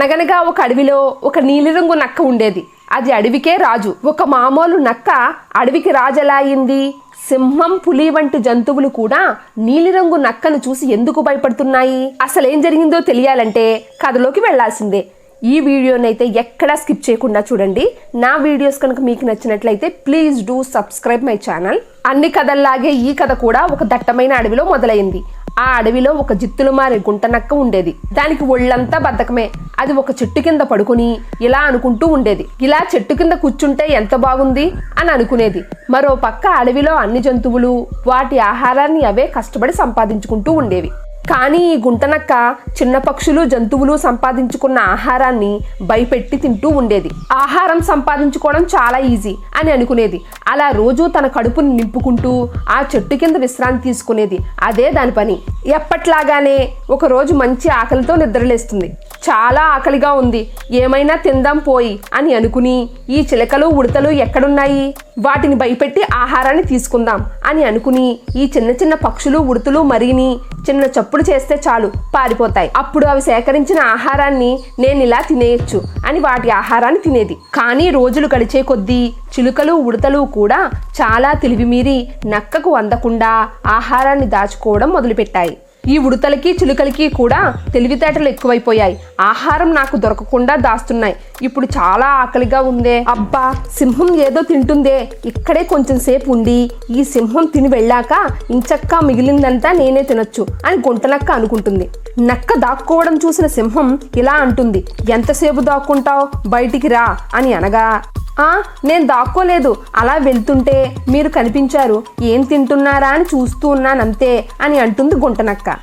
అనగనగా ఒక అడవిలో ఒక నీలిరంగు నక్క ఉండేది. అది అడవికే రాజు. ఒక మామూలు నక్క అడవికి రాజు ఎలా అయింది? సింహం పులి వంటి జంతువులు కూడా నీలిరంగు నక్కను చూసి ఎందుకు భయపడుతున్నాయి? అసలేం జరిగిందో తెలియాలంటే కథలోకి వెళ్ళాల్సిందే. ఈ వీడియోనైతే ఎక్కడా స్కిప్ చేయకుండా చూడండి. నా వీడియోస్ కనుక మీకు నచ్చినట్లయితే please do subscribe my channel. అన్ని కథల్లాగే ఈ కథ కూడా ఒక దట్టమైన అడవిలో మొదలైంది. ఆ అడవిలో ఒక జిత్తులు మారే గుంటనక్క ఉండేది. దానికి ఒళ్ళంతా బద్ధకమే. అది ఒక చెట్టు కింద పడుకుని ఇలా అనుకుంటూ ఉండేది. ఇలా చెట్టు కింద కూర్చుంటే ఎంత బాగుంది? అని అనుకునేది. మరో పక్క అడవిలో అన్ని జంతువులు వాటి ఆహారాన్ని అవే కష్టపడి సంపాదించుకుంటూ ఉండేవి. కానీ ఈ గుంటనక్క చిన్న పక్షులు జంతువులు సంపాదించుకున్న ఆహారాన్ని భయపెట్టి తింటూ ఉండేది. ఆహారం సంపాదించుకోవడం చాలా ఈజీ అని అనుకునేది. అలా రోజు తన కడుపుని నింపుకుంటూ ఆ చెట్టు కింద విశ్రాంతి తీసుకునేది. అదే దాని పని. ఎప్పట్లాగానే ఒకరోజు మంచి ఆకలితో నిద్రలేస్తుంది. చాలా ఆకలిగా ఉంది. ఏమైనా తిందాం పోయి అని అనుకుని ఈ చిలకలు ఉడతలు ఎక్కడున్నాయి? వాటిని భయపెట్టి ఆహారాన్ని తీసుకుందాం అని అనుకుని ఈ చిన్న చిన్న పక్షులు ఉడతలు మరిని చిన్న చప్పుడు చేస్తే చాలు పారిపోతాయి. అప్పుడు అవి సేకరించిన ఆహారాన్ని నేను ఇలా తినేయచ్చు అని వాటి ఆహారాన్ని తినేది. కానీ రోజులు గడిచే కొద్దీ చిలుకలు ఉడతలు కూడా చాలా తెలివిమీరి నక్కకు అందకుండా ఆహారాన్ని దాచుకోవడం మొదలుపెట్టాయి. ఈ ఉడతలకి చిలుకలకి కూడా తెలివితేటలు ఎక్కువైపోయాయి. ఆహారం నాకు దొరకకుండా దాస్తున్నాయి. ఇప్పుడు చాలా ఆకలిగా ఉందే. అబ్బా సింహం ఏదో తింటుందే. ఇక్కడే కొంచెం సేపు ఉండి ఈ సింహం తిని వెళ్ళాక ఇంచక్క మిగిలిందంతా నేనే తినొచ్చు అని గుంటనక్క అనుకుంటుంది. నక్క దాక్కోవడం చూసిన సింహం ఇలా అంటుంది. ఎంతసేపు దాక్కుంటావు? బయటికి రా అని అనగా నేను దాక్కోలేదు. అలా వెళ్తుంటే మీరు కనిపించారు. ఏం తింటున్నారా అని చూస్తూ ఉన్నానంతే అని అంటుంది గుంటనక్క.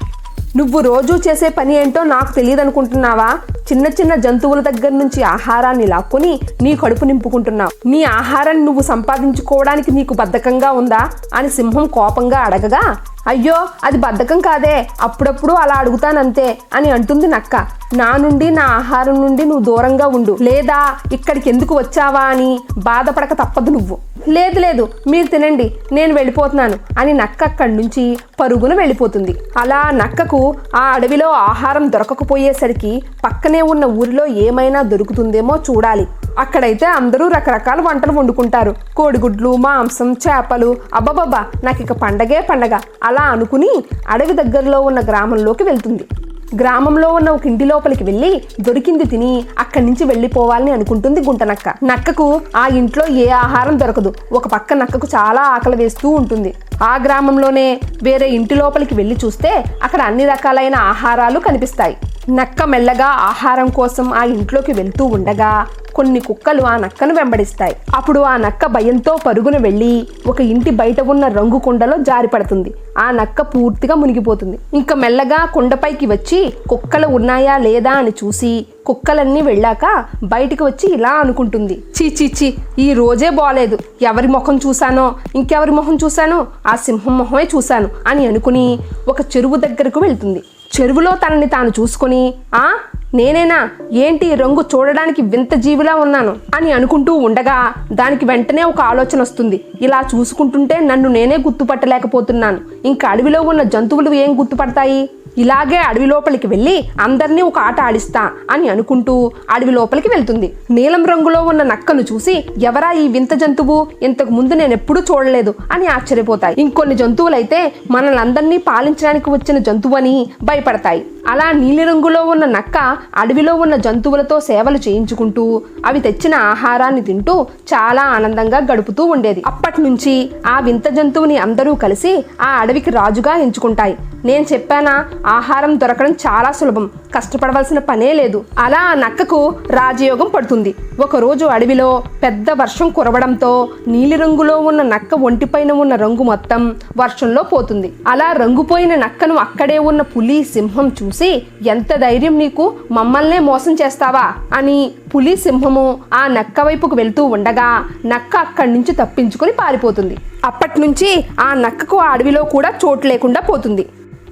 నువ్వు రోజు చేసే పని ఏంటో నాకు తెలియదు అనుకుంటున్నావా చిన్న చిన్న జంతువుల దగ్గర నుంచి ఆహారాన్ని లాక్కొని నీ కడుపు నింపుకుంటున్నావు. నీ ఆహారాన్ని నువ్వు సంపాదించుకోవడానికి నీకు బద్ధకంగా ఉందా? అని సింహం కోపంగా అడగగా అయ్యో అది బద్ధకం కాదే. అప్పుడప్పుడు అలా అడుగుతానంతే అని అంటుంది నక్క. నా నుండి నా ఆహారం నుండి నువ్వు దూరంగా ఉండు. లేదా ఇక్కడికి ఎందుకు వచ్చావా అని బాధపడక తప్పదు నువ్వు. లేదు లేదు మీరు తినండి నేను వెళ్ళిపోతున్నాను అని నక్క అక్కడి నుంచి పరుగున వెళ్ళిపోతుంది. అలా నక్కకు ఆ అడవిలో ఆహారం దొరకకపోయేసరికి పక్కనే ఉన్న ఊరిలో ఏమైనా దొరుకుతుందేమో చూడాలి. అక్కడైతే అందరూ రకరకాల వంటలు వండుకుంటారు. కోడిగుడ్లు మాంసం చేపలు. అబ్బబ్బబ్బా నాకు ఇక పండగే పండగ. అలా అనుకుని అడవి దగ్గరలో ఉన్న గ్రామంలోకి వెళ్తుంది. గ్రామంలో ఉన్న ఒక ఇంటి లోపలికి వెళ్ళి దొరికింది తిని అక్కడి నుంచి వెళ్ళిపోవాలని అనుకుంటుంది గుంటనక్క. నక్కకు ఆ ఇంట్లో ఏ ఆహారం దొరకదు. ఒక పక్క నక్కకు చాలా ఆకలి వేస్తూ ఉంటుంది. ఆ గ్రామంలోనే వేరే ఇంటి లోపలికి వెళ్ళి చూస్తే అక్కడ అన్ని రకాలైన ఆహారాలు కనిపిస్తాయి. నక్క మెల్లగా ఆహారం కోసం ఆ ఇంట్లోకి వెళ్తూ ఉండగా కొన్ని కుక్కలు ఆ నక్కను వెంబడిస్తాయి. అప్పుడు ఆ నక్క భయంతో పరుగున వెళ్ళి ఒక ఇంటి బయట ఉన్న రంగు కుండలో జారి పడుతుంది. ఆ నక్క పూర్తిగా మునిగిపోతుంది. ఇంకా మెల్లగా కుండపైకి వచ్చి కుక్కలు ఉన్నాయా లేదా అని చూసి కుక్కలన్నీ వెళ్ళాక బయటికి వచ్చి ఇలా అనుకుంటుంది. చీ చీ చీ ఈ రోజే బాలేదు. ఎవరి ముఖం చూశానో ఇంకెవరి ముఖం చూశానో ఆ సింహం మొహమే చూశాను అని అనుకుని ఒక చెరువు దగ్గరకు వెళ్తుంది. చెరువులో తనని తాను చూసుకొని ఆ నేనేనా ఏంటి రంగు చూడడానికి వింత జీవిలా ఉన్నాను అని అనుకుంటూ ఉండగా దానికి వెంటనే ఒక ఆలోచన వస్తుంది. ఇలా చూసుకుంటుంటే నన్ను నేనే గుర్తుపట్టలేకపోతున్నాను. ఇంకా అడవిలో ఉన్న జంతువులు ఏం గుర్తుపడతాయి? ఇలాగే అడవి లోపలికి వెళ్ళి అందరినీ ఒక ఆట ఆడిస్తా అని అనుకుంటూ అడవి లోపలికి వెళ్తుంది. నీలం రంగులో ఉన్న నక్కను చూసి ఎవరా ఈ వింత జంతువు? ఇంతకు ముందు నేను ఎప్పుడూ చూడలేదు అని ఆశ్చర్యపోతాయి. ఇంకొన్ని జంతువులైతే మనల్ని అందరినీ పాలించడానికి వచ్చిన జంతువు అని భయపడతాయి. అలా నీలిరంగులో ఉన్న నక్క అడవిలో ఉన్న జంతువులతో సేవలు చేయించుకుంటూ అవి తెచ్చిన ఆహారాన్ని తింటూ చాలా ఆనందంగా గడుపుతూ ఉండేది. అప్పటి నుంచి ఆ వింత జంతువుని అందరూ కలిసి ఆ అడవికి రాజుగా ఎంచుకుంటాయి. నేను చెప్పానా ఆహారం దొరకడం చాలా సులభం కష్టపడవలసిన పనే లేదు. అలా ఆ నక్కకు రాజయోగం పడుతుంది. ఒకరోజు అడవిలో పెద్ద వర్షం కురవడంతో నీలిరంగులో ఉన్న నక్క ఒంటిపైన ఉన్న రంగు మొత్తం వర్షంలో పోతుంది. అలా రంగుపోయిన నక్కను అక్కడే ఉన్న పులి సింహం చూసి ఎంత ధైర్యం నీకు? మమ్మల్నే మోసం చేస్తావా? అని పులి సింహము ఆ నక్క వైపుకు వెళ్తూ ఉండగా నక్క అక్కడి నుంచి తప్పించుకొని పారిపోతుంది. అప్పటి నుంచి ఆ నక్కకు ఆ అడవిలో కూడా చోటు లేకుండా పోతుంది.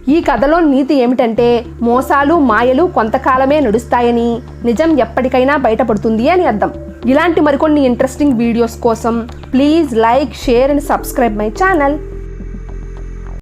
ఈ కథలో నీతి ఏమిటంటే మోసాలు మాయలు కొంతకాలమే నడుస్తాయని నిజం ఎప్పటికైనా బయటపడుతుంది అని అర్థం. ఇలాంటి మరికొన్ని ఇంట్రెస్టింగ్ వీడియోస్ కోసం please like share and subscribe my channel.